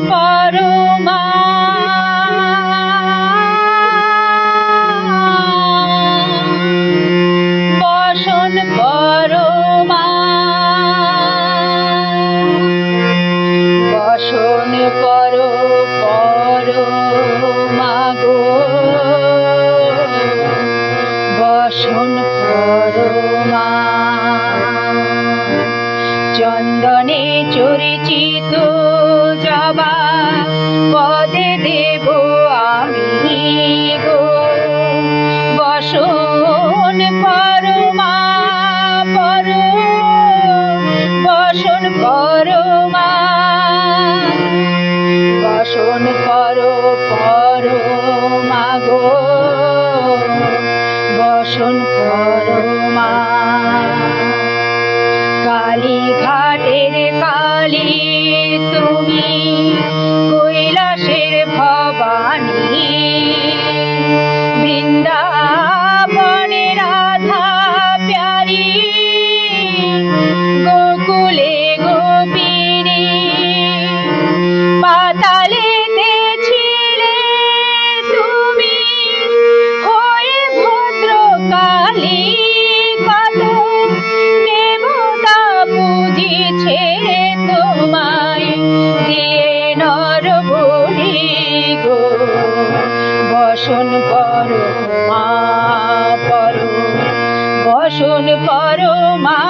পারো মা বসন করো মা বসন করো করো মাগো বসন করো চন্দনে চরিচিত জবা পদে দেব আমি গো। বসন পরমা, পর, বসন পরমা। বসন পর পর মাগো বসন পরমা। কালী ঘাটের কালী বসন পর মা।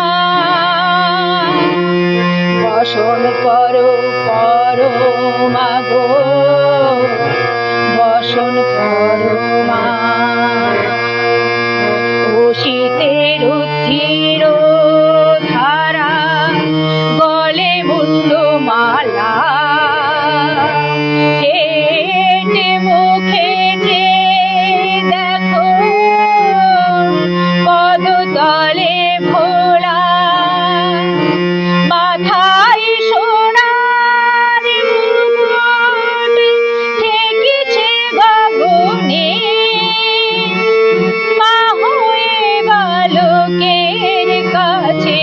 বসন পর পর মাগো বসন পদতলে ভোলা। মাথায় সোনার মুকুট ঠেকেছে গগনে। মা হয়ে বালকের কাছে।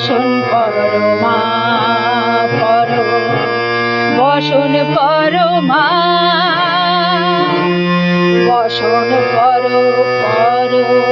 বসন করো মা পর বসন করো মা। বসন করো মাগো